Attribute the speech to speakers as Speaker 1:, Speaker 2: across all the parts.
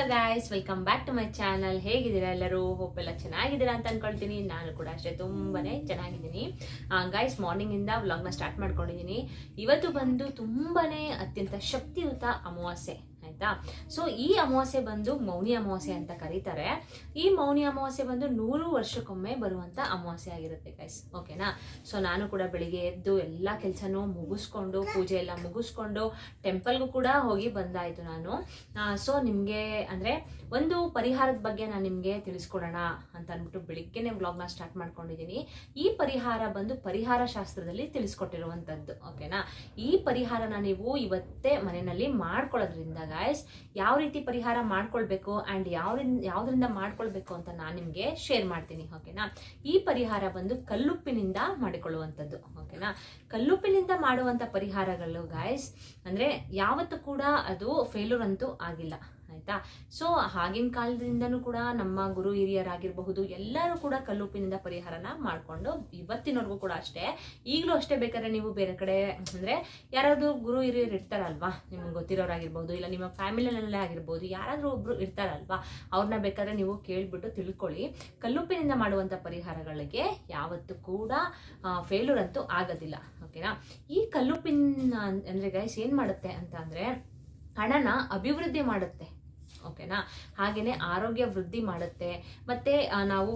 Speaker 1: Hello guys welcome back to my channel ಹೇಗಿದ್ದೀರಾ ಎಲ್ಲರೂ? Hope ಎಲ್ಲ ಚೆನ್ನಾಗಿದ್ದೀರಾ ಅಂತ ಅನ್ಕೊಳ್ತೀನಿ. ನಾನು ಕೂಡ ಅಷ್ಟೇ ತುಂಬಾನೇ ಚೆನ್ನಾಗಿದ್ದೀನಿ. ಗಾಯ್ಸ್ ಮಾರ್ನಿಂಗಿಂದ ವ್ಲಾಗ್ನ ಸ್ಟಾರ್ಟ್ ಮಾಡ್ಕೊಂಡಿದ್ದೀನಿ. ಇವತ್ತು ಬಂದು ತುಂಬಾನೇ ಅತ್ಯಂತ ಶಕ್ತಿಯುತ ಅಮಾವಾಸ್ಯೆ. ಆಯ್ತಾ? ಸೊ ಈ ಅಮಾವಾಸ್ಯೆ ಬಂದು ಮೌನಿ ಅಮಾವಾಸ್ಯೆ ಅಂತ ಕರೀತಾರೆ. ಈ ಮೌನಿ ಅಮಾವಾಸ್ಯೆ ಬಂದು ನೂರು ವರ್ಷಕ್ಕೊಮ್ಮೆ ಬರುವಂತ ಅಮಾವಾಸ್ಯೆ ಆಗಿರುತ್ತೆ ಗೈಸ್ ಓಕೆನಾ ಸೊ ನಾನು ಕೂಡ ಬೆಳಿಗ್ಗೆ ಎದ್ದು ಎಲ್ಲ ಕೆಲಸನೂ ಮುಗಿಸ್ಕೊಂಡು, ಪೂಜೆ ಎಲ್ಲ ಮುಗಿಸ್ಕೊಂಡು ಟೆಂಪಲ್ಗೂ ಕೂಡ ಹೋಗಿ ಬಂದಾಯ್ತು ನಾನು. ಸೊ ನಿಮಗೆ ಅಂದ್ರೆ ಒಂದು ಪರಿಹಾರದ ಬಗ್ಗೆ ನಾನು ನಿಮಗೆ ತಿಳಿಸ್ಕೊಡೋಣ ಅಂತ ಅಂದ್ಬಿಟ್ಟು ಬೆಳಿಗ್ಗೆನೆ ವ್ಲಾಗ್ನ ಸ್ಟಾರ್ಟ್ ಮಾಡ್ಕೊಂಡಿದ್ದೀನಿ ಈ ಪರಿಹಾರ ಬಂದು ಪರಿಹಾರ ಶಾಸ್ತ್ರದಲ್ಲಿ ತಿಳಿಸ್ಕೊಟ್ಟಿರುವಂತದ್ದು ಓಕೆನಾ ಈ ಪರಿಹಾರನ ನೀವು ಇವತ್ತೇ ಮನೆಯಲ್ಲಿ ಮಾಡ್ಕೊಳ್ಳೋದ್ರಿಂದ ಯಾವ ರೀತಿ ಪರಿಹಾರ ಮಾಡ್ಕೊಳ್ಬೇಕು ಆ್ಯಂಡ್ ಯಾವ್ರಿಂದ ಯಾವ್ದ್ರಿಂದ ಮಾಡ್ಕೊಳ್ಬೇಕು ಅಂತ ನಾನು ನಿಮಗೆ ಶೇರ್ ಮಾಡ್ತೀನಿ ಓಕೆನಾ ಈ ಪರಿಹಾರ ಬಂದು ಕಲ್ಲುಪ್ಪಿನಿಂದ ಮಾಡಿಕೊಳ್ಳುವಂಥದ್ದು ಓಕೆನಾ ಕಲ್ಲುಪ್ಪಿನಿಂದ ಮಾಡುವಂಥ ಪರಿಹಾರಗಳು ಗಾಯ್ಸ್ ಅಂದರೆ ಯಾವತ್ತೂ ಕೂಡ ಅದು ಫೇಲ್ಯೂರ್ ಅಂತೂ ಆಗಿಲ್ಲ. ಆಯ್ತಾ? ಸೊ ಆಗಿನ ಕಾಲದಿಂದನೂ ಕೂಡ ನಮ್ಮ ಗುರು ಹಿರಿಯರಾಗಿರಬಹುದು, ಎಲ್ಲರೂ ಕೂಡ ಕಲ್ಲುಪ್ಪಿನಿಂದ ಪರಿಹಾರನ ಮಾಡಿಕೊಂಡು ಇವತ್ತಿನವರೆಗೂ ಕೂಡ ಅಷ್ಟೇ. ಈಗಲೂ ಅಷ್ಟೇ ಬೇಕಾದ್ರೆ ನೀವು ಬೇರೆ ಕಡೆ, ಅಂದರೆ ಯಾರಾದರೂ ಗುರು ಹಿರಿಯರು ಇರ್ತಾರಲ್ವಾ? ನಿಮ್ಗೆ ಗೊತ್ತಿರೋರಾಗಿರ್ಬೋದು, ಇಲ್ಲ ನಿಮ್ಮ ಫ್ಯಾಮಿಲಿನಲ್ಲೇ ಆಗಿರ್ಬೋದು, ಯಾರಾದರೂ ಒಬ್ರು ಇರ್ತಾರಲ್ವಾ? ಅವ್ರನ್ನ ಬೇಕಾದ್ರೆ ನೀವು ಕೇಳಿಬಿಟ್ಟು ತಿಳ್ಕೊಳ್ಳಿ. ಕಲ್ಲುಪ್ಪಿನಿಂದ ಮಾಡುವಂಥ ಪರಿಹಾರಗಳಿಗೆ ಯಾವತ್ತೂ ಕೂಡ ಫೇಲ್ಯೂರ್ ಅಂತೂ ಆಗೋದಿಲ್ಲ ಓಕೆನಾ ಈ ಕಲ್ಲುಪ್ಪಿನ, ಅಂದರೆ ಗೈಸ್ ಏನು ಮಾಡುತ್ತೆ ಅಂತ ಅಂದರೆ, ಹಣನ ಅಭಿವೃದ್ಧಿ ಮಾಡುತ್ತೆ. ಓಕೆನಾ? ಹಾಗೆಯೇ ಆರೋಗ್ಯ ವೃದ್ಧಿ ಮಾಡುತ್ತೆ. ಮತ್ತು ನಾವು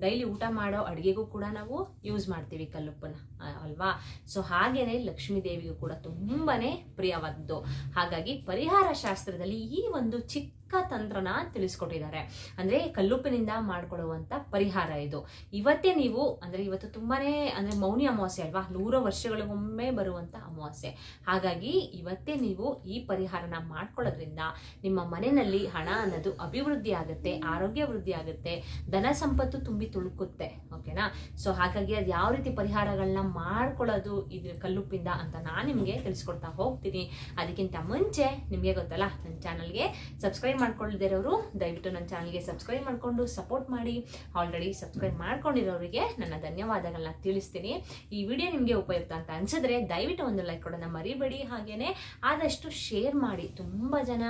Speaker 1: ಡೈಲಿ ಊಟ ಮಾಡೋ ಅಡುಗೆಗೂ ಕೂಡ ನಾವು ಯೂಸ್ ಮಾಡ್ತೀವಿ ಕಲ್ಲುಪ್ಪನ್ನ. ಅಲ್ವಾ? ಸೊ ಹಾಗೇನೆ ಲಕ್ಷ್ಮೀ ದೇವಿಗೂ ಕೂಡ ತುಂಬಾನೇ ಪ್ರಿಯವಾದದ್ದು. ಹಾಗಾಗಿ ಪರಿಹಾರ ಶಾಸ್ತ್ರದಲ್ಲಿ ಈ ಒಂದು ಚಿಕ್ಕ ತಂತ್ರನ ತಿಳಿಸ್ಕೊಟ್ಟಿದ್ದಾರೆ. ಅಂದ್ರೆ ಕಲ್ಲುಪ್ಪಿನಿಂದ ಮಾಡ್ಕೊಳ್ಳುವಂತ ಪರಿಹಾರ ಇದು. ಇವತ್ತೇ ನೀವು, ಅಂದ್ರೆ ಇವತ್ತು ತುಂಬಾನೇ, ಅಂದ್ರೆ ಮೌನಿ ಅಮಾವಾಸ್ಯೆ ಅಲ್ವಾ? ನೂರು ವರ್ಷಗಳಿಗೊಮ್ಮೆ ಬರುವಂತ ಅಮಾವಾಸ್ಯೆ. ಹಾಗಾಗಿ ಇವತ್ತೇ ನೀವು ಈ ಪರಿಹಾರನ ಮಾಡ್ಕೊಳ್ಳೋದ್ರಿಂದ ನಿಮ್ಮ ಮನೆಯಲ್ಲಿ ಹಣ ಅನ್ನೋದು ಅಭಿವೃದ್ಧಿ ಆಗುತ್ತೆ, ಆರೋಗ್ಯ ವೃದ್ಧಿ ಆಗುತ್ತೆ, ಧನ ಸಂಪತ್ತು ತುಂಬಿ ತುಳುಕುತ್ತೆ. ಓಕೆನಾ ಸೊ ಹಾಗಾಗಿ ಅದು ಯಾವ ರೀತಿ ಪರಿಹಾರಗಳನ್ನ ಮಾಡ್ಕೊಳ್ಳೋದು ಇದು ಕಲ್ಲುಪ್ಪಿಂದ ಅಂತ ನಾನು ನಿಮಗೆ ತಿಳಿಸ್ಕೊಡ್ತಾ ಹೋಗ್ತೀನಿ. ಅದಕ್ಕಿಂತ ಮುಂಚೆ ನಿಮಗೆ ಗೊತ್ತಲ್ಲ ನನ್ನ ಚಾನಲ್ಗೆ ಸಬ್ಸ್ಕ್ರೈಬ್ ಮಾಡ್ಕೊಳ್ದಿರೋರು, ದಯವಿಟ್ಟು ನನ್ನ ಚಾನಲ್ಗೆ ಸಬ್ಸ್ಕ್ರೈಬ್ ಮಾಡಿಕೊಂಡು ಸಪೋರ್ಟ್ ಮಾಡಿ. ಆಲ್ರೆಡಿ ಸಬ್ಸ್ಕ್ರೈಬ್ ಮಾಡ್ಕೊಂಡಿರೋರಿಗೆ ನನ್ನ ಧನ್ಯವಾದಗಳನ್ನ ತಿಳಿಸ್ತೀನಿ. ಈ ವಿಡಿಯೋ ನಿಮಗೆ ಉಪಯುಕ್ತ ಅಂತ ಅನ್ಸಿದ್ರೆ ದಯವಿಟ್ಟು ಒಂದು ಲೈಕ್ ಕೊಡೋಣ ಮರಿಬೇಡಿ. ಹಾಗೇನೆ ಆದಷ್ಟು ಶೇರ್ ಮಾಡಿ. ತುಂಬ ಜನ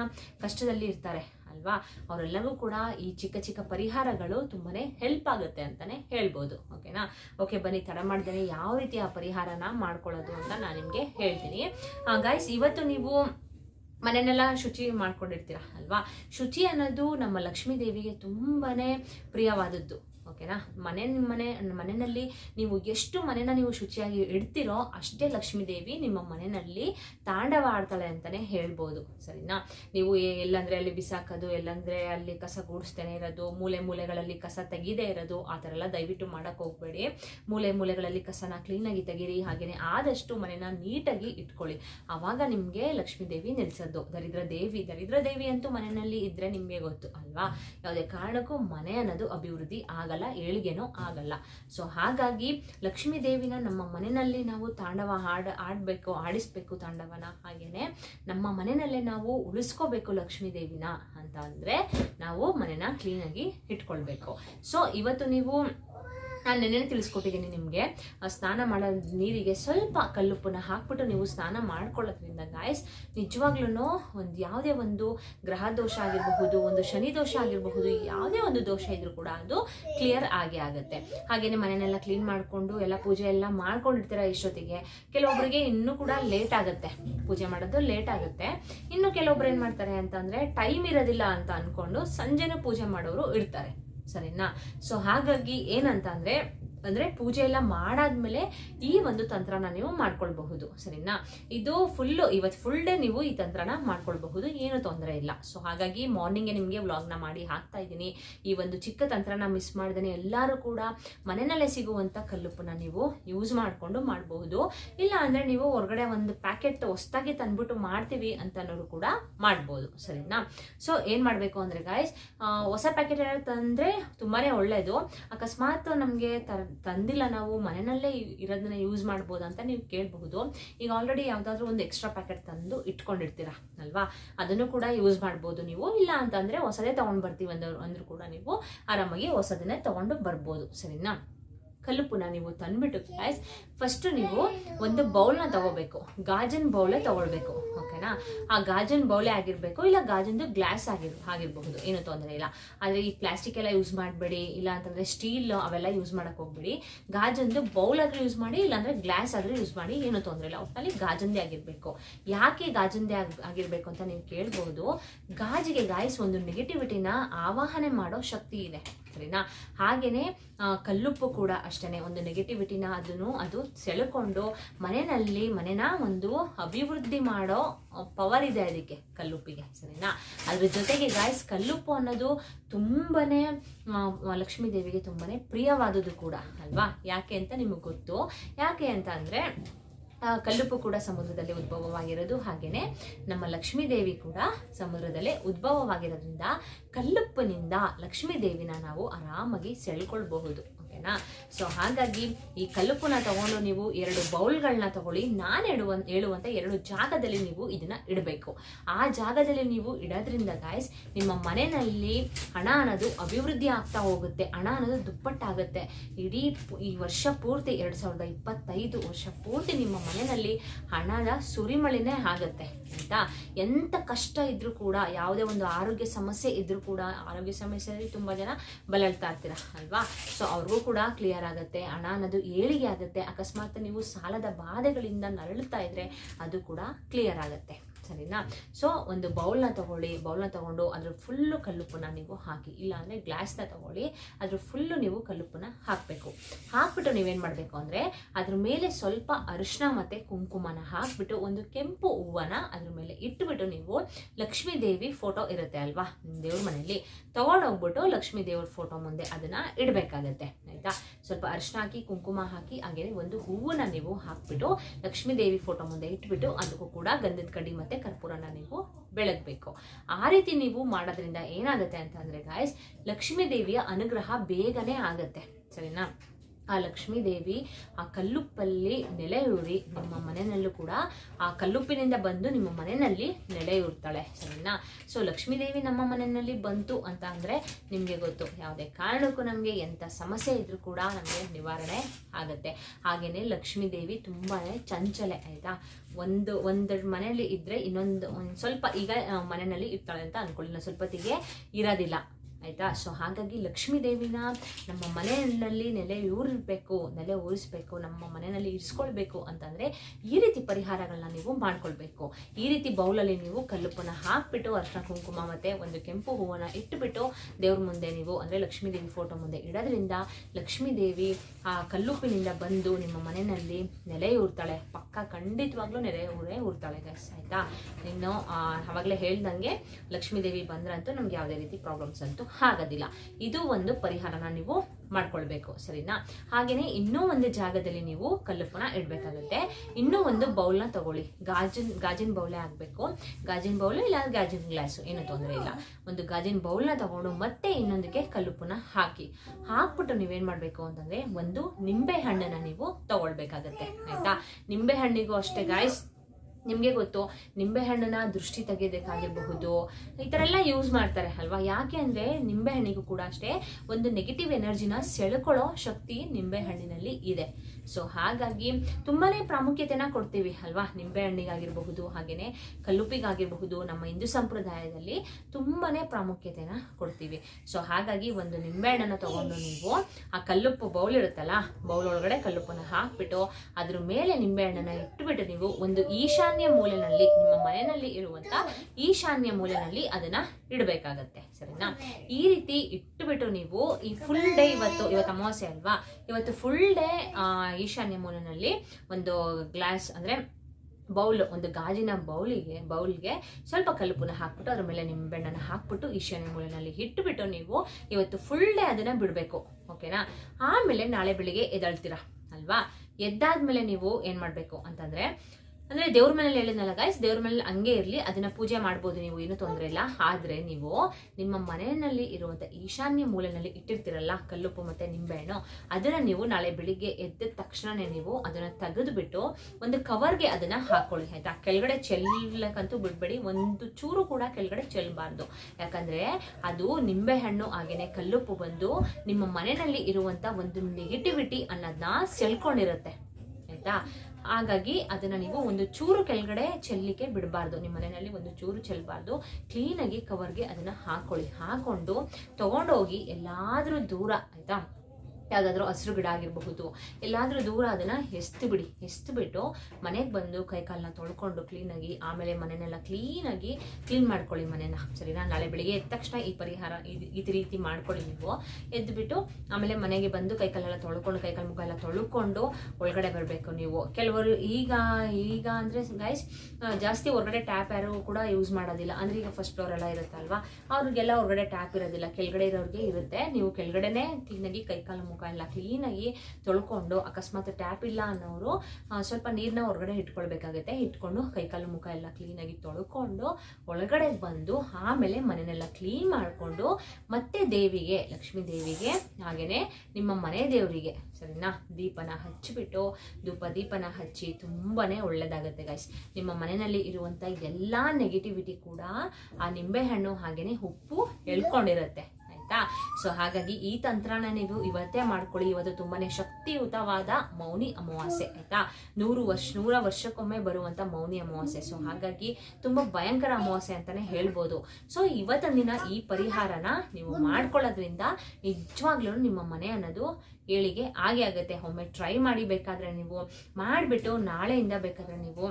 Speaker 1: ಕಷ್ಟದಲ್ಲಿ ಇರ್ತಾರೆ ಅಲ್ವಾ? ಅವರೆಲ್ಲರಿಗೂ ಕೂಡ ಈ ಚಿಕ್ಕ ಚಿಕ್ಕ ಪರಿಹಾರಗಳು ತುಂಬಾನೇ ಹೆಲ್ಪ್ ಆಗುತ್ತೆ ಅಂತಾನೆ ಹೇಳ್ಬೋದು. ಓಕೆನಾ? ಓಕೆ, ಬನ್ನಿ, ತಡ ಮಾಡಿದರೆ ಯಾವ ರೀತಿ ಆ ಪರಿಹಾರನ ಮಾಡ್ಕೊಳ್ಳೋದು ಅಂತ ನಾನು ನಿಮಗೆ ಹೇಳ್ತೀನಿ. ಗಾಯ್ಸ್ ಇವತ್ತು ನೀವು ಮನೆಯನ್ನೆಲ್ಲ ಶುಚಿ ಮಾಡ್ಕೊಂಡಿರ್ತೀರ ಅಲ್ವಾ? ಶುಚಿ ಅನ್ನೋದು ನಮ್ಮ ಲಕ್ಷ್ಮೀ ದೇವಿಗೆ ತುಂಬಾನೇ ಪ್ರಿಯವಾದದ್ದು. ಓಕೆನಾ? ಮನೆ ಮನೆ, ಮನೆಯಲ್ಲಿ ನೀವು ಎಷ್ಟು ಮನೆನ ನೀವು ಶುಚಿಯಾಗಿ ಇಡ್ತೀರೋ ಅಷ್ಟೇ ಲಕ್ಷ್ಮೀ ದೇವಿ ನಿಮ್ಮ ಮನೆಯಲ್ಲಿ ತಾಂಡವ ಆಡ್ತಾಳೆ ಅಂತಾನೆ ಹೇಳ್ಬೋದು. ಸರಿನಾ? ನೀವು ಎಲ್ಲಂದ್ರೆ ಅಲ್ಲಿ ಬಿಸಾಕೋದು, ಎಲ್ಲಂದ್ರೆ ಅಲ್ಲಿ ಕಸ ಗೂಡಿಸ್ತೇನೆ ಇರೋದು, ಮೂಲೆ ಮೂಲೆಗಳಲ್ಲಿ ಕಸ ತೆಗೀದೇ ಇರೋದು, ಆ ಥರ ಎಲ್ಲ ದಯವಿಟ್ಟು ಮಾಡೋಕ್ಕೆ ಹೋಗ್ಬೇಡಿ. ಮೂಲೆ ಮೂಲೆಗಳಲ್ಲಿ ಕಸನ ಕ್ಲೀನಾಗಿ ತೆಗೀರಿ ಹಾಗೆಯೇ ಆದಷ್ಟು ಮನೆನ ನೀಟಾಗಿ ಇಟ್ಕೊಳ್ಳಿ. ಆವಾಗ ನಿಮಗೆ ಲಕ್ಷ್ಮೀ ದೇವಿ ನಿಲ್ಸೋದು. ದರಿದ್ರ ದೇವಿ ದರಿದ್ರ ದೇವಿ ಅಂತೂ ಮನೆಯಲ್ಲಿ ಇದ್ರೆ ನಿಮಗೆ ಗೊತ್ತು, ಅಲ್ವಾ? ಯಾವುದೇ ಕಾರಣಕ್ಕೂ ಮನೆ ಅನ್ನೋದು ಅಭಿವೃದ್ಧಿ ಆಗಲ್ಲ. ಏಳಿಗೆನೂ ಆಗಲ್ಲ. ಸೊ ಹಾಗಾಗಿ ಲಕ್ಷ್ಮೀ ದೇವಿನ ನಮ್ಮ ಮನೆಯಲ್ಲಿ ನಾವು ತಾಂಡವ ಹಾಡ್ ಆಡಬೇಕು ಆಡಿಸ್ಬೇಕು ತಾಂಡವನ ಹಾಗೇನೆ ನಮ್ಮ ಮನೆಯಲ್ಲೇ ನಾವು ಉಳಿಸ್ಕೋಬೇಕು ಲಕ್ಷ್ಮೀ ದೇವಿನ ಅಂತ ಅಂದ್ರೆ ನಾವು ಮನೆನ ಕ್ಲೀನಾಗಿ ಇಟ್ಕೊಳ್ಬೇಕು. ಸೊ ಇವತ್ತು ನೀವು ನಾನು ನೆನ್ನೆ ತಿಳಿಸ್ಕೊಟ್ಟಿದ್ದೀನಿ ನಿಮಗೆ. ಸ್ನಾನ ಮಾಡೋ ನೀರಿಗೆ ಸ್ವಲ್ಪ ಕಲ್ಲುಪ್ಪನ್ನು ಹಾಕ್ಬಿಟ್ಟು ನೀವು ಸ್ನಾನ ಮಾಡ್ಕೊಳ್ಳೋದ್ರಿಂದ ಗಾಯಸ್ ನಿಜವಾಗ್ಲೂ ಒಂದು ಯಾವುದೇ ಒಂದು ಗ್ರಹ ದೋಷ ಆಗಿರಬಹುದು, ಒಂದು ಶನಿ ದೋಷ ಆಗಿರಬಹುದು, ಯಾವುದೇ ಒಂದು ದೋಷ ಇದ್ರೂ ಕೂಡ ಅದು ಕ್ಲಿಯರ್ ಆಗೇ ಆಗುತ್ತೆ. ಹಾಗೆಯೇ ಮನೆಯನ್ನೆಲ್ಲ ಕ್ಲೀನ್ ಮಾಡಿಕೊಂಡು ಎಲ್ಲ ಪೂಜೆ ಎಲ್ಲ ಮಾಡ್ಕೊಂಡಿರ್ತೀರ ಇಷ್ಟೊತ್ತಿಗೆ ಕೆಲವೊಬ್ಬರಿಗೆ ಇನ್ನೂ ಕೂಡ ಲೇಟ್ ಆಗುತ್ತೆ. ಪೂಜೆ ಮಾಡೋದು ಲೇಟ್ ಆಗುತ್ತೆ. ಇನ್ನು ಕೆಲವೊಬ್ರು ಏನು ಮಾಡ್ತಾರೆ ಅಂತಂದರೆ ಟೈಮ್ ಇರೋದಿಲ್ಲ ಅಂತ ಅನ್ಕೊಂಡು ಸಂಜೆನೂ ಪೂಜೆ ಮಾಡೋರು ಇರ್ತಾರೆ. ಸರಿನಾ? ಸೊ ಹಾಗಾಗಿ ಏನಂತ ಅಂದ್ರೆ ಅಂದ್ರೆ ಪೂಜೆ ಎಲ್ಲ ಮಾಡಾದ್ಮೇಲೆ ಈ ಒಂದು ತಂತ್ರನ ನೀವು ಮಾಡ್ಕೊಳ್ಬಹುದು, ಸರಿನಾ? ಇದು ಫುಲ್ಲು ಇವತ್ತು ಫುಲ್ ಡೇ ನೀವು ಈ ತಂತ್ರನ ಮಾಡ್ಕೊಳ್ಬಹುದು, ಏನು ತೊಂದರೆ ಇಲ್ಲ. ಸೊ ಹಾಗಾಗಿ ಮಾರ್ನಿಂಗೇ ನಿಮಗೆ ವ್ಲಾಗ್ನ ಮಾಡಿ ಹಾಕ್ತಾ ಇದ್ದೀನಿ. ಈ ಒಂದು ಚಿಕ್ಕ ತಂತ್ರನ ಮಿಸ್ ಮಾಡ್ದೇನೆ ಎಲ್ಲರೂ ಕೂಡ ಮನೆಯಲ್ಲೇ ಸಿಗುವಂಥ ಕಲ್ಲುಪ್ಪನ್ನ ನೀವು ಯೂಸ್ ಮಾಡಿಕೊಂಡು ಮಾಡಬಹುದು. ಇಲ್ಲ ಅಂದ್ರೆ ನೀವು ಹೊರಗಡೆ ಒಂದು ಪ್ಯಾಕೆಟ್ ಹೊಸ್ದಾಗಿ ತಂದ್ಬಿಟ್ಟು ಮಾಡ್ತೀವಿ ಅಂತ ಅನ್ನೋರು ಕೂಡ ಮಾಡ್ಬೋದು, ಸರಿನಾ? ಸೊ ಏನು ಮಾಡಬೇಕು ಅಂದ್ರೆ ಗಾಯ್ಸ್ ಹೊಸ ಪ್ಯಾಕೆಟ್ ಏನಾದ್ರು ತಂದ್ರೆ ತುಂಬಾ ಒಳ್ಳೇದು. ಅಕಸ್ಮಾತ್ ನಮಗೆ ತಂದಿಲ್ಲ ನಾವು, ಮನೆಯಲ್ಲೇ ಇರೋದನ್ನ ಯೂಸ್ ಮಾಡ್ಬೋದು ಅಂತ ನೀವು ಕೇಳಬಹುದು. ಈಗ ಆಲ್ರೆಡಿ ಯಾವುದಾದ್ರೂ ಒಂದು ಎಕ್ಸ್ಟ್ರಾ ಪ್ಯಾಕೆಟ್ ತಂದು ಇಟ್ಕೊಂಡಿರ್ತೀರಾ, ಅಲ್ವಾ? ಅದನ್ನು ಕೂಡ ಯೂಸ್ ಮಾಡ್ಬೋದು ನೀವು. ಇಲ್ಲ ಅಂತಂದ್ರೆ ಹೊಸದೇ ತೊಗೊಂಡು ಬರ್ತೀವಿ ಅಂದ್ರು ಅಂದ್ರೂ ಕೂಡ ನೀವು ಆರಾಮಾಗಿ ಹೊಸದನ್ನೇ ತಗೊಂಡು ಬರ್ಬೋದು, ಸರಿನಾ? ಕಲ್ಲುಪ್ಪನ್ನ ನೀವು ತಂದ್ಬಿಟ್ಟು ಗೈಸ್ ಫಸ್ಟ್ ನೀವು ಒಂದು ಬೌಲ್ನ ತಗೋಬೇಕು. ಗಾಜಿನ ಬೌಲೇ ತಗೊಳ್ಬೇಕು. ಓಕೆನಾ ಆ ಗಾಜಿನ ಬೌಲೇ ಆಗಿರಬೇಕು, ಇಲ್ಲ ಗಾಜನ್ದು ಗ್ಲಾಸ್ ಆಗಿರ್, ಆಗಿರಬಹುದು. ಏನು ತೊಂದರೆ ಇಲ್ಲ. ಆದರೆ ಈ ಪ್ಲಾಸ್ಟಿಕ್ ಎಲ್ಲ ಯೂಸ್ ಮಾಡಬೇಡಿ, ಇಲ್ಲ ಅಂತಂದ್ರೆ ಸ್ಟೀಲ್ ಅವೆಲ್ಲ ಯೂಸ್ ಮಾಡೋಕೆ ಹೋಗ್ಬೇಡಿ. ಗಾಜನ್ದು ಬೌಲ್ ಆದ್ರೂ ಯೂಸ್ ಮಾಡಿ, ಇಲ್ಲಾಂದರೆ ಗ್ಲಾಸ್ ಆದ್ರೂ ಯೂಸ್ ಮಾಡಿ, ಏನು ತೊಂದರೆ ಇಲ್ಲ. ಒಟ್ಟಲ್ಲಿ ಗಾಜಂದೇ ಆಗಿರಬೇಕು. ಯಾಕೆ ಗಾಜಂದೇ ಆಗಿರಬೇಕು ಅಂತ ನೀವು ಕೇಳ್ಬಹುದು? ಗಾಜಿಗೆ ಗಾಯಸ್ ಒಂದು ನೆಗೆಟಿವಿಟಿನ ಆವಾಹನೆ ಮಾಡೋ ಶಕ್ತಿ ಇದೆ. ಸರಿನಾ? ಹಾಗೆಯೇ ಕಲ್ಲುಪ್ಪು ಕೂಡ ಅಷ್ಟೇನೆ. ಒಂದು ನೆಗೆಟಿವಿಟಿನ ಅದನ್ನು ಅದು ಸೆಳೆಕೊಂಡು ಮನೆಯಲ್ಲಿ ಮನೆನ ಒಂದು ಅಭಿವೃದ್ಧಿ ಮಾಡೋ ಪವರ್ ಇದೆ ಅದಕ್ಕೆ ಕಲ್ಲುಪ್ಪಿಗೆ ಸರಿನಾ? ಅದ್ರ ಜೊತೆಗೆ ಗಾಯ್ಸ್ ಕಲ್ಲುಪ್ಪು ಅನ್ನೋದು ತುಂಬಾನೇ ಆ, ಲಕ್ಷ್ಮೀ ದೇವಿಗೆ ತುಂಬಾನೇ ಪ್ರಿಯವಾದುದು ಕೂಡ ಅಲ್ವಾ? ಯಾಕೆ ಅಂತ ನಿಮಗೆ ಗೊತ್ತು. ಯಾಕೆ ಅಂತ ಅಂದರೆ ಕಲ್ಲುಪ್ಪು ಕೂಡ ಸಮುದ್ರದಲ್ಲಿ ಉದ್ಭವವಾಗಿರೋದು ಹಾಗೇನೆ ನಮ್ಮ ಲಕ್ಷ್ಮೀ ದೇವಿ ಕೂಡ ಸಮುದ್ರದಲ್ಲೇ ಉದ್ಭವವಾಗಿರೋದ್ರಿಂದ ಕಲ್ಲುಪ್ಪಿನಿಂದ ಲಕ್ಷ್ಮೀ ದೇವಿನ ನಾವು ಆರಾಮಾಗಿ ಸೆಳ್ಕೊಳ್ಬಹುದು. ಓಕೆನಾ? ಸೊ ಹಾಗಾಗಿ ಈ ಕಲುಪುನ ತಗೊಂಡು ನೀವು ಎರಡು ಬೌಲ್ಗಳನ್ನ ತಗೊಳ್ಳಿ. ನಾನು ಹೇಳುವ ಹೇಳುವಂತ ಎರಡು ಜಾಗದಲ್ಲಿ ನೀವು ಇದನ್ನ ಇಡಬೇಕು. ಆ ಜಾಗದಲ್ಲಿ ನೀವು ಇಡೋದ್ರಿಂದ ಗಾಯ್ಸ್ ನಿಮ್ಮ ಮನೆಯಲ್ಲಿ ಹಣ ಅನ್ನೋದು ಅಭಿವೃದ್ಧಿ ಆಗ್ತಾ ಹೋಗುತ್ತೆ. ಹಣ ಅನ್ನೋದು ದುಪ್ಪಟ್ಟಾಗುತ್ತೆ. ಇಡೀ ಈ ವರ್ಷ ಪೂರ್ತಿ, ಎರಡು ಸಾವಿರದ ಇಪ್ಪತ್ತೈದು ವರ್ಷ ಪೂರ್ತಿ ನಿಮ್ಮ ಮನೆಯಲ್ಲಿ ಹಣದ ಸುರಿಮಳಿನೇ ಆಗುತ್ತೆ. ಆಯ್ತಾ ಎಂತ ಕಷ್ಟ ಇದ್ದರೂ ಕೂಡ, ಯಾವುದೇ ಒಂದು ಆರೋಗ್ಯ ಸಮಸ್ಯೆ ಇದ್ದರೂ ಕೂಡ, ಆರೋಗ್ಯ ಸಮಸ್ಯೆಯಲ್ಲಿ ತುಂಬಾ ಜನ ಬಳಲ್ತಾ ಇರ್ತೀರ, ಅಲ್ವಾ? ಸೊ ಅವ್ರಿಗೂ ಕೂಡ ಕ್ಲಿಯರ್ ಆಗುತ್ತೆ. ಹಣ ಅನ್ನೋದು ಏಳಿಗೆ ಆಗುತ್ತೆ. ಅಕಸ್ಮಾತ್ ನೀವು ಸಾಲದ ಬಾಧೆಗಳಿಂದ ನರಳುತ್ತಾ ಇದ್ರೆ ಅದು ಕೂಡ ಕ್ಲಿಯರ್ ಆಗುತ್ತೆ. ಸರಿನಾ ಸೊ ಒಂದು ಬೌಲ್ನ ತಗೊಳ್ಳಿ, ಬೌಲ್ನ ತಗೊಂಡು ಅದ್ರ ಫುಲ್ಲು ಕಲ್ಲುಪ್ಪನ್ನ ನೀವು ಹಾಕಿ ಇಲ್ಲ ಅಂದರೆ ಗ್ಲಾಸ್ನ ತಗೊಳ್ಳಿ ಅದ್ರ ಫುಲ್ಲು ನೀವು ಕಲ್ಲುಪ್ಪನ್ನ ಹಾಕಬೇಕು. ಹಾಕ್ಬಿಟ್ಟು ನೀವೇನು ಮಾಡಬೇಕು ಅಂದರೆ, ಅದ್ರ ಮೇಲೆ ಸ್ವಲ್ಪ ಅರಿಶಿನ ಮತ್ತು ಕುಂಕುಮನ ಹಾಕ್ಬಿಟ್ಟು ಒಂದು ಕೆಂಪು ಹೂವನ ಅದ್ರ ಮೇಲೆ ಇಟ್ಬಿಟ್ಟು ನೀವು ಲಕ್ಷ್ಮೀ ದೇವಿ ಫೋಟೋ ಇರುತ್ತೆ ಅಲ್ವಾ? ದೇವ್ರ ಮನೆಯಲ್ಲಿ. ತಗೊಂಡೋಗ್ಬಿಟ್ಟು ಲಕ್ಷ್ಮೀ ದೇವ್ರ ಫೋಟೋ ಮುಂದೆ ಅದನ್ನ ಇಡಬೇಕಾಗತ್ತೆ. ಆಯ್ತಾ? ಸ್ವಲ್ಪ ಅರಿಶಿನ ಹಾಕಿ, ಕುಂಕುಮ ಹಾಕಿ ಹಾಗೆ ಒಂದು ಹೂವನ್ನ ನೀವು ಹಾಕ್ಬಿಟ್ಟು ಲಕ್ಷ್ಮೀ ದೇವಿ ಫೋಟೋ ಮುಂದೆ ಇಟ್ಬಿಟ್ಟು, ಅದಕ್ಕೂ ಕೂಡ ಗಂಧದ ಕಡ್ಡಿ ಮತ್ತೆ ಕರ್ಪೂರನ ನೀವು ಬೆಳಗ್ಬೇಕು. ಆ ರೀತಿ ನೀವು ಮಾಡೋದ್ರಿಂದ ಏನಾಗುತ್ತೆ ಅಂತ ಅಂದ್ರೆ ಗಾಯಸ್ ಲಕ್ಷ್ಮೀ ದೇವಿಯ ಅನುಗ್ರಹ ಬೇಗನೆ ಆಗತ್ತೆ. ಸರಿನಾ? ಆ ಲಕ್ಷ್ಮೀ ದೇವಿ ಆ ಕಲ್ಲುಪ್ಪಲ್ಲಿ ನೆಲೆಯೂರಿ ನಿಮ್ಮ ಮನೆಯಲ್ಲೂ ಕೂಡ ಆ ಕಲ್ಲುಪ್ಪಿನಿಂದ ಬಂದು ನಿಮ್ಮ ಮನೆಯಲ್ಲಿ ನೆಲೆಯೂರ್ತಾಳೆ ಸರಿನಾ? ಸೊ ಲಕ್ಷ್ಮೀ ದೇವಿ ನಮ್ಮ ಮನೆಯಲ್ಲಿ ಬಂತು ಅಂತ ಅಂದರೆ ನಿಮಗೆ ಗೊತ್ತು. ಯಾವುದೇ ಕಾರಣಕ್ಕೂ ನಮಗೆ ಎಂಥ ಸಮಸ್ಯೆ ಇದ್ರೂ ಕೂಡ ನಮಗೆ ನಿವಾರಣೆ ಆಗುತ್ತೆ. ಹಾಗೆಯೇ ಲಕ್ಷ್ಮೀ ದೇವಿ ತುಂಬಾ ಚಂಚಲೆ, ಆಯಿತಾ? ಒಂದು ಒಂದೆರಡು ಮನೆಯಲ್ಲಿ ಇದ್ದರೆ ಇನ್ನೊಂದು, ಒಂದು ಸ್ವಲ್ಪ ಈಗ ಮನೆಯಲ್ಲಿ ಇರ್ತಾಳೆ ಅಂತ ಅನ್ಕೊಳ್ಳಿ. ಸ್ವಲ್ಪ ಹೊತ್ತಿಗೆ ಇರೋದಿಲ್ಲ. ಆಯ್ತಾ? ಸೊ ಹಾಗಾಗಿ ಲಕ್ಷ್ಮೀ ದೇವಿನ ನಮ್ಮ ಮನೆಯಲ್ಲಿ ನೆಲೆ ಊರಿರ್ಬೇಕು ನೆಲೆ ಊರಿಸ್ಬೇಕು ನಮ್ಮ ಮನೆಯಲ್ಲಿ ಇರಿಸ್ಕೊಳ್ಬೇಕು ಅಂತಂದ್ರೆ ಈ ರೀತಿ ಪರಿಹಾರಗಳನ್ನ ನೀವು ಮಾಡ್ಕೊಳ್ಬೇಕು. ಈ ರೀತಿ ಬೌಲಲ್ಲಿ ನೀವು ಕಲ್ಲುಪ್ಪನ್ನ ಹಾಕ್ಬಿಟ್ಟು ಅರ್ಶಿನ ಕುಂಕುಮ ಮತ್ತೆ ಒಂದು ಕೆಂಪು ಹೂವನ್ನು ಇಟ್ಟುಬಿಟ್ಟು ದೇವ್ರ ಮುಂದೆ ನೀವು ಅಂದ್ರೆ ಲಕ್ಷ್ಮೀ ದೇವಿ ಫೋಟೋ ಮುಂದೆ ಇಡೋದ್ರಿಂದ ಲಕ್ಷ್ಮೀ ದೇವಿ ಆ ಕಲ್ಲುಪ್ಪಿನಿಂದ ಬಂದು ನಿಮ್ಮ ಮನೆಯಲ್ಲಿ ನೆಲೆ ಊರ್ತಾಳೆ. ಪಕ್ಕ ಖಂಡಿತವಾಗ್ಲೂ ನೆಲೆ ಊರೇ ಊರ್ತಾಳೆ ಗೈಸ್ ಆಯ್ತಾ? ಇನ್ನು ಆ, ಅವಾಗಲೇ ಹೇಳ್ದಂಗೆ ಲಕ್ಷ್ಮೀ ದೇವಿ ಬಂದ್ರಂತೂ ನಮ್ಗೆ ಯಾವುದೇ ರೀತಿ ಪ್ರಾಬ್ಲಮ್ಸ್ ಅಂತೂ ಆಗೋದಿಲ್ಲ ಇದು ಒಂದು ಪರಿಹಾರನ ನೀವು ಮಾಡ್ಕೊಳ್ಬೇಕು, ಸರಿನಾ? ಹಾಗೆಯೇ ಇನ್ನೂ ಒಂದು ಜಾಗದಲ್ಲಿ ನೀವು ಕಲ್ಲುಪ್ಪನ ಇಡಬೇಕಾಗುತ್ತೆ. ಇನ್ನೂ ಒಂದು ಬೌಲ್ನ ತಗೊಳ್ಳಿ. ಗಾಜಿನ ಗಾಜಿನ ಬೌಲೇ ಆಗಬೇಕು. ಗಾಜಿನ ಬೌಲು ಇಲ್ಲ ಗಾಜಿನ ಗ್ಲಾಸು, ಏನು ತೊಂದರೆ ಇಲ್ಲ. ಒಂದು ಗಾಜಿನ ಬೌಲ್ನ ತಗೊಂಡು ಮತ್ತೆ ಇನ್ನೊಂದಕ್ಕೆ ಕಲ್ಲುಪ್ಪನ ಹಾಕಿ. ಹಾಕ್ಬಿಟ್ಟು ನೀವೇನು ಮಾಡಬೇಕು ಅಂತಂದ್ರೆ ಒಂದು ನಿಂಬೆ ಹಣ್ಣನ್ನು ನೀವು ತಗೊಳ್ಬೇಕಾಗತ್ತೆ, ಆಯ್ತಾ? ನಿಂಬೆ ಹಣ್ಣಿಗೂ ಅಷ್ಟೇ ಗಾಯ್ಸ್ ನಿಮಗೆ ಗೊತ್ತು ನಿಂಬೆಹಣ್ಣನ್ನ ದೃಷ್ಟಿ ತೆಗೆಯೋದಕ್ಕಾಗಿರಬಹುದು ಈ ಥರ ಎಲ್ಲ ಯೂಸ್ ಮಾಡ್ತಾರೆ ಅಲ್ವಾ? ಯಾಕೆ ಅಂದರೆ ನಿಂಬೆಹಣ್ಣಿಗೂ ಕೂಡ ಅಷ್ಟೇ ಒಂದು ನೆಗೆಟಿವ್ ಎನರ್ಜಿನ ಸೆಳ್ಕೊಳ್ಳೋ ಶಕ್ತಿ ನಿಂಬೆಹಣ್ಣಿನಲ್ಲಿ ಇದೆ. ಸೊ ಹಾಗಾಗಿ ತುಂಬಾ ಪ್ರಾಮುಖ್ಯತೆನ ಕೊಡ್ತೀವಿ ಅಲ್ವಾ? ನಿಂಬೆಹಣ್ಣಿಗಾಗಿರಬಹುದು ಹಾಗೆಯೇ ಕಲ್ಲುಪಿಗಾಗಿರಬಹುದು ನಮ್ಮ ಹಿಂದೂ ಸಂಪ್ರದಾಯದಲ್ಲಿ ತುಂಬಾ ಪ್ರಾಮುಖ್ಯತೆನ ಕೊಡ್ತೀವಿ. ಸೊ ಹಾಗಾಗಿ ಒಂದು ನಿಂಬೆಹಣ್ಣನ್ನು ತೊಗೊಂಡು ನೀವು ಆ ಕಲ್ಲುಪ್ಪು ಬೌಲ್ ಇರುತ್ತಲ್ಲ ಬೌಲ್ ಒಳಗಡೆ ಕಲ್ಲುಪ್ಪನ್ನು ಹಾಕ್ಬಿಟ್ಟು ಅದ್ರ ಮೇಲೆ ನಿಂಬೆಹಣ್ಣನ್ನು ಇಟ್ಟುಬಿಟ್ಟು ನೀವು ಒಂದು ಈಶಾನ್ಯ ಮೂಲೆನಲ್ಲಿ ನಿಮ್ಮ ಮನೆಯಲ್ಲಿ ಇರುವಂತ ಈಶಾನ್ಯ ಮೂಲೆನಲ್ಲಿ ಅದನ್ನ ಇಡಬೇಕಾಗತ್ತೆ, ಸರಿನಾ? ಈ ರೀತಿ ಇಟ್ಟುಬಿಟ್ಟು ನೀವು ಈ ಫುಲ್ ಡೇ ಇವತ್ತು ಇವತ್ತು ಅಮಾವಾಸ್ಯೆ ಅಲ್ವಾ? ಇವತ್ತು ಫುಲ್ ಡೇ ಈಶಾನ್ಯ ಮೂಲೆನಲ್ಲಿ ಒಂದು ಗ್ಲಾಸ್ ಅಂದ್ರೆ ಬೌಲ್ ಒಂದು ಗಾಜಿನ ಬೌಲಿಗೆ ಬೌಲ್ಗೆ ಸ್ವಲ್ಪ ಕಲ್ಪುನ ಹಾಕ್ಬಿಟ್ಟು ಅದ್ರ ಮೇಲೆ ನಿಂಬೆಣ್ಣನ ಹಾಕ್ಬಿಟ್ಟು ಈಶಾನ್ಯ ಮೂಲೆನಲ್ಲಿ ಇಟ್ಟುಬಿಟ್ಟು ನೀವು ಇವತ್ತು ಫುಲ್ ಡೇ ಅದನ್ನ ಬಿಡಬೇಕು, ಓಕೆನಾ? ಆಮೇಲೆ ನಾಳೆ ಬೆಳಿಗ್ಗೆ ಎದಳ್ತೀರಾ ಅಲ್ವಾ? ಎದ್ದಾದ್ಮೇಲೆ ನೀವು ಏನ್ ಮಾಡ್ಬೇಕು ಅಂತಂದ್ರೆ ಅಂದ್ರೆ ದೇವ್ರ ಮನೇಲಿ ಹೇಳಿದ್ನಲ್ಲ ಗೈಸ್ ದೇವ್ರ ಮನೇಲಿ ಹಂಗೆ ಇರ್ಲಿ, ಅದನ್ನ ಪೂಜೆ ಮಾಡ್ಬೋದು ನೀವು, ಏನು ತೊಂದರೆ ಇಲ್ಲ. ಆದ್ರೆ ನೀವು ನಿಮ್ಮ ಮನೆಯಲ್ಲಿ ಇರುವಂತ ಈಶಾನ್ಯ ಮೂಲೆಯಲ್ಲಿ ಇಟ್ಟಿರ್ತೀರಲ್ಲ, ಕಲ್ಲುಪ್ಪು ಮತ್ತೆ ನಿಂಬೆಹಣ್ಣು, ಅದನ್ನ ನೀವು ನಾಳೆ ಬೆಳಿಗ್ಗೆ ಎದ್ದ ತಕ್ಷಣನೇ ನೀವು ಅದನ್ನ ತೆಗೆದುಬಿಟ್ಟು ಒಂದು ಕವರ್ಗೆ ಅದನ್ನ ಹಾಕೊಳ್ಳಿ, ಆಯ್ತಾ? ಕೆಳಗಡೆ ಚೆಲ್ಲಕ್ಕಂತೂ ಬಿಡ್ಬೇಡಿ, ಒಂದು ಚೂರು ಕೂಡ ಕೆಳಗಡೆ ಚೆಲ್ಲಬಾರ್ದು ಯಾಕಂದ್ರೆ ಅದು ನಿಂಬೆಹಣ್ಣು ಹಾಗೇನೆ ಕಲ್ಲುಪ್ಪು ಬಂದು ನಿಮ್ಮ ಮನೆಯಲ್ಲಿ ಇರುವಂತ ಒಂದು ನೆಗೆಟಿವಿಟಿ ಅನ್ನೋದನ್ನ ಸೆಳ್ಕೊಂಡಿರುತ್ತೆ ಆಯ್ತಾ? ಹಾಗಾಗಿ ಅದನ್ನ ನೀವು ಒಂದು ಚೂರು ಕೆಳಗಡೆ ಚೆಲ್ಲಿಕ್ಕೆ ಬಿಡಬಾರ್ದು. ನಿಮ್ಮ ಮನೆಯಲ್ಲಿ ಒಂದು ಚೂರು ಚೆಲ್ಲಬಾರ್ದು. ಕ್ಲೀನಾಗಿ ಕವರ್ಗೆ ಅದನ್ನ ಹಾಕೊಳ್ಳಿ. ಹಾಕೊಂಡು ತಗೊಂಡೋಗಿ ಎಲ್ಲಾದ್ರೂ ದೂರ, ಆಯ್ತಾ? ಯಾವುದಾದ್ರೂ ಹಸಿರು ಗಿಡ ಆಗಿರಬಹುದು, ಎಲ್ಲಾದ್ರೂ ದೂರ ಅದನ್ನ ಎಸ್ತು ಬಿಡಿ, ಎಸ್ತು ಬಿಟ್ಟು ಮನೆಗೆ ಬಂದು ಕೈ ಕಾಲನ್ನ ತೊಳ್ಕೊಂಡು ಕ್ಲೀನಾಗಿ ಆಮೇಲೆ ಮನೆನೆಲ್ಲ ಕ್ಲೀನಾಗಿ ಕ್ಲೀನ್ ಮಾಡ್ಕೊಳ್ಳಿ ಮನೆನ. ಸರಿನಾ? ನಾಳೆ ಬೆಳಿಗ್ಗೆ ಎದ್ದ ತಕ್ಷಣ ಈ ಪರಿಹಾರ ಇದು ರೀತಿ ಮಾಡ್ಕೊಳ್ಳಿ ನೀವು. ಎದ್ದುಬಿಟ್ಟು ಆಮೇಲೆ ಮನೆಗೆ ಬಂದು ಕೈ ಕಾಲೆಲ್ಲ ತೊಳ್ಕೊಂಡು, ಕೈ ಕಾಲು ಮುಖ ಎಲ್ಲ ತೊಳ್ಕೊಂಡು ಒಳಗಡೆ ಬರಬೇಕು ನೀವು. ಕೆಲವರು ಈಗ ಈಗ ಅಂದರೆ ಗೈಸ್ ಜಾಸ್ತಿ ಹೊರಗಡೆ ಟ್ಯಾಪ್ ಯಾರು ಕೂಡ ಯೂಸ್ ಮಾಡೋದಿಲ್ಲ. ಅಂದ್ರೆ ಈಗ ಫಸ್ಟ್ ಫ್ಲೋರ್ ಎಲ್ಲ ಇರುತ್ತಲ್ವಾ? ಅವ್ರಿಗೆಲ್ಲ ಹೊರಗಡೆ ಟ್ಯಾಪ್ ಇರೋದಿಲ್ಲ. ಕೆಳಗಡೆ ಇರೋರಿಗೆ ಇರುತ್ತೆ. ನೀವು ಕೆಳಗಡೆನೇ ಕ್ಲೀನಾಗಿ ಕೈ ಮುಖ ಎಲ್ಲ ಕ್ಲೀನಾಗಿ ತೊಳ್ಕೊಂಡು ಅಕಸ್ಮಾತ್ ಟ್ಯಾಪ್ ಇಲ್ಲ ಅನ್ನೋರು ಸ್ವಲ್ಪ ನೀರನ್ನ ಹೊರಗಡೆ ಇಟ್ಕೊಳ್ಬೇಕಾಗತ್ತೆ. ಇಟ್ಕೊಂಡು ಕೈಕಾಲು ಮುಖ ಎಲ್ಲ ಕ್ಲೀನಾಗಿ ತೊಳ್ಕೊಂಡು ಒಳಗಡೆ ಬಂದು ಆಮೇಲೆ ಮನೆಯೆಲ್ಲ ಕ್ಲೀನ್ ಮಾಡಿಕೊಂಡು ಮತ್ತೆ ದೇವಿಗೆ, ಲಕ್ಷ್ಮೀ ದೇವಿಗೆ ಹಾಗೆಯೇ ನಿಮ್ಮ ಮನೆ ದೇವರಿಗೆ, ಸರಿನಾ? ದೀಪನ ಹಚ್ಚಿಬಿಟ್ಟು ಧೂಪ ದೀಪನ ಹಚ್ಚಿ ತುಂಬಾನೇ ಒಳ್ಳೆಯದಾಗುತ್ತೆ ಗೈಸ್ ನಿಮ್ಮ ಮನೆಯಲ್ಲಿ ಇರುವಂಥ ಎಲ್ಲ ನೆಗೆಟಿವಿಟಿ ಕೂಡ ಆ ನಿಂಬೆಹಣ್ಣು ಹಾಗೆಯೇ ಉಪ್ಪು ಎಳ್ಕೊಂಡಿರುತ್ತೆ. ಆಯ್ತಾ ಸೊ ಹಾಗಾಗಿ ಈ ತಂತ್ರನ ನೀವು ಇವತ್ತೇ ಮಾಡ್ಕೊಳ್ಳಿ. ಇವತ್ತು ತುಂಬಾನೇ ಶಕ್ತಿಯುತವಾದ ಮೌನಿ ಅಮಾವಾಸ್ಯೆ, ಆಯ್ತಾ? ನೂರು ವರ್ಷ, ನೂರ ವರ್ಷಕ್ಕೊಮ್ಮೆ ಬರುವಂತ ಮೌನಿ ಅಮಾವಾಸ್ಯೆ. ಸೊ ಹಾಗಾಗಿ ತುಂಬಾ ಭಯಂಕರ ಅಮಾವಾಸ್ಯೆ ಅಂತಾನೆ ಹೇಳ್ಬೋದು. ಸೊ ಇವತ್ತಿನ ದಿನ ಈ ಪರಿಹಾರನ ನೀವು ಮಾಡ್ಕೊಳ್ಳೋದ್ರಿಂದ ನಿಜವಾಗ್ಲೂ ನಿಮ್ಮ ಮನೆ ಅನ್ನೋದು ಏಳಿಗೆ ಆಗೇ ಆಗುತ್ತೆ. ಒಮ್ಮೆ ಟ್ರೈ ಮಾಡಿ ಬೇಕಾದ್ರೆ ನೀವು, ಮಾಡಿಬಿಟ್ಟು ನಾಳೆಯಿಂದ ಬೇಕಾದ್ರೆ ನೀವು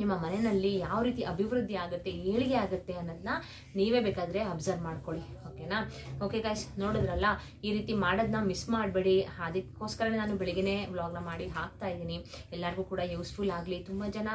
Speaker 1: ನಿಮ್ಮ ಮನೆಯಲ್ಲಿ ಯಾವ ರೀತಿ ಅಭಿವೃದ್ಧಿ ಆಗುತ್ತೆ, ಏಳಿಗೆ ಆಗುತ್ತೆ ಅನ್ನೋದನ್ನ ನೀವೇ ಬೇಕಾದರೆ ಅಬ್ಸರ್ವ್ ಮಾಡ್ಕೊಳ್ಳಿ ಓಕೆನಾ ಓಕೆ ಗಾಯ್ಸ್ ನೋಡಿದ್ರಲ್ಲ, ಈ ರೀತಿ ಮಾಡೋದನ್ನ ಮಿಸ್ ಮಾಡಬೇಡಿ. ಅದಕ್ಕೋಸ್ಕರ ನಾನು ಬೆಳಿಗ್ಗೆ ವ್ಲಾಗ್ನ ಮಾಡಿ ಹಾಕ್ತಾ ಇದ್ದೀನಿ. ಎಲ್ಲರಿಗೂ ಕೂಡ ಯೂಸ್ಫುಲ್ ಆಗಲಿ. ತುಂಬ ಜನ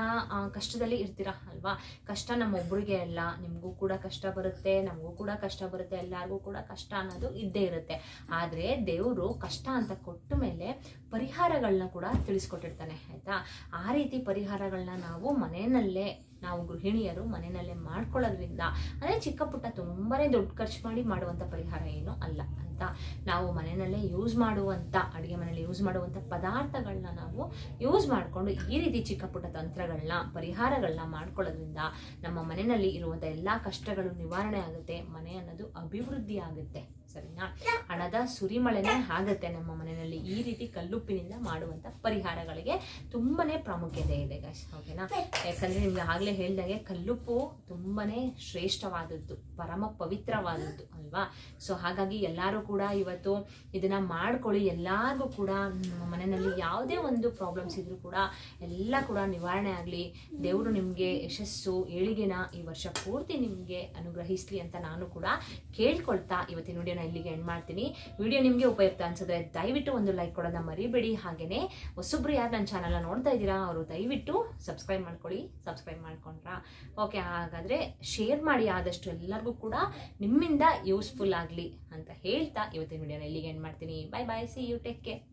Speaker 1: ಕಷ್ಟದಲ್ಲಿ ಇರ್ತೀರಾ ಅಲ್ವಾ? ಕಷ್ಟ ನಮ್ಮೊಬ್ಬರಿಗೆ ಅಲ್ಲ. ನಿಮಗೂ ಕೂಡ ಕಷ್ಟ ಬರುತ್ತೆ, ನಮಗೂ ಕೂಡ ಕಷ್ಟ ಬರುತ್ತೆ, ಎಲ್ಲರಿಗೂ ಕೂಡ ಕಷ್ಟ ಅನ್ನೋದು ಇದ್ದೇ ಇರುತ್ತೆ. ಆದರೆ ದೇವರು ಕಷ್ಟ ಅಂತ ಕೊಟ್ಟ ಮೇಲೆ ಪರಿಹಾರಗಳನ್ನ ಕೂಡ ತಿಳಿಸ್ಕೊಟ್ಟಿರ್ತಾನೆ, ಆಯ್ತಾ? ಆ ರೀತಿ ಪರಿಹಾರಗಳನ್ನ ನಾವು ಮನೆಯಲ್ಲೇ ನಾವು ಗೃಹಿಣಿಯರು ಮನೆಯಲ್ಲೇ ಮಾಡ್ಕೊಳ್ಳೋದ್ರಿಂದ ಅಂದರೆ ಚಿಕ್ಕ ಪುಟ್ಟ ತುಂಬಾನೇ ದುಡ್ಡು ಖರ್ಚು ಮಾಡಿ ಮಾಡುವಂಥ ಪರಿಹಾರ ಏನು ಅಲ್ಲ ಅಂತ. ನಾವು ಮನೆಯಲ್ಲೇ ಯೂಸ್ ಮಾಡುವಂಥ ಅಡುಗೆ ಮನೆಯಲ್ಲಿ ಯೂಸ್ ಮಾಡುವಂಥ ಪದಾರ್ಥಗಳನ್ನ ನಾವು ಯೂಸ್ ಮಾಡಿಕೊಂಡು ಈ ರೀತಿ ಚಿಕ್ಕ ಪುಟ್ಟ ತಂತ್ರಗಳನ್ನ ಪರಿಹಾರಗಳನ್ನ ಮಾಡ್ಕೊಳ್ಳೋದ್ರಿಂದ ನಮ್ಮ ಮನೆಯಲ್ಲಿ ಇರುವಂಥ ಎಲ್ಲ ಕಷ್ಟಗಳು ನಿವಾರಣೆ ಆಗುತ್ತೆ, ಮನೆ ಅನ್ನೋದು ಅಭಿವೃದ್ಧಿ ಆಗುತ್ತೆ. ಸರಿನಾ? ಹಣದ ಸುರಿಮಳೆನೇ ಆಗುತ್ತೆ ನಮ್ಮ ಮನೆಯಲ್ಲಿ. ಈ ರೀತಿ ಕಲ್ಲುಪ್ಪಿನಿಂದ ಮಾಡುವಂತ ಪರಿಹಾರಗಳಿಗೆ ತುಂಬಾನೇ ಪ್ರಾಮುಖ್ಯತೆ ಇದೆ ಗೈಸ್ ಓಕೆನಾ ಯಾಕಂದ್ರೆ ನಿಮ್ಗೆ ಆಗ್ಲೇ ಹೇಳಿದಾಗೆ ಕಲ್ಲುಪ್ಪು ತುಂಬಾನೇ ಶ್ರೇಷ್ಠವಾದದ್ದು, ಪರಮ ಪವಿತ್ರವಾದದ್ದು, ಅಲ್ವಾ? ಸೊ ಹಾಗಾಗಿ ಎಲ್ಲರೂ ಕೂಡ ಇವತ್ತು ಇದನ್ನ ಮಾಡ್ಕೊಳ್ಳಿ. ಎಲ್ಲಾರ್ಗು ಕೂಡ ನಮ್ಮ ಮನೆಯಲ್ಲಿ ಯಾವುದೇ ಒಂದು ಪ್ರಾಬ್ಲಮ್ಸ್ ಇದ್ರೂ ಕೂಡ ಎಲ್ಲ ಕೂಡ ನಿವಾರಣೆ ಆಗಲಿ. ದೇವರು ನಿಮಗೆ ಯಶಸ್ಸು, ಏಳಿಗೆನ ಈ ವರ್ಷ ಪೂರ್ತಿ ನಿಮಗೆ ಅನುಗ್ರಹಿಸ್ಲಿ ಅಂತ ನಾನು ಕೂಡ ಕೇಳ್ಕೊಳ್ತಾ ಇವತ್ತಿನ ವಿಡಿಯೋನ ಇಲ್ಲಿಗೆ ಎಂಡ್ ಮಾಡ್ತೀನಿ. ವಿಡಿಯೋ ನಿಮಗೆ ಉಪಯುಕ್ತ ಅನ್ಸಿದ್ರೆ ದಯವಿಟ್ಟು ಒಂದು ಲೈಕ್ ಕೊಡೋದನ್ನ ಮರಿಬೇಡಿ. ಹಾಗೆಯೇ ಹೊಸೊಬ್ರು ಯಾರು ನನ್ನ ಚಾನಲ್ನ ನೋಡ್ತಾ ಇದ್ದೀರಾ, ಅವರು ದಯವಿಟ್ಟು ಸಬ್ಸ್ಕ್ರೈಬ್ ಮಾಡ್ಕೊಳ್ಳಿ. ಸಬ್ಸ್ಕ್ರೈಬ್ ಮಾಡ್ಕೊಂಡ್ರಾ? ಓಕೆ ಹಾಗಾದರೆ ಶೇರ್ ಮಾಡಿ ಆದಷ್ಟು ಎಲ್ಲರಿಗೂ ಕೂಡ ನಿಮ್ಮಿಂದ ಯೂಸ್ಫುಲ್ ಆಗಲಿ ಅಂತ ಹೇಳ್ತಾ ಇವತ್ತಿನ ವಿಡಿಯೋನ ಇಲ್ಲಿಗೆ ಎಂಡ್ ಮಾಡ್ತೀನಿ. Bye bye see you take care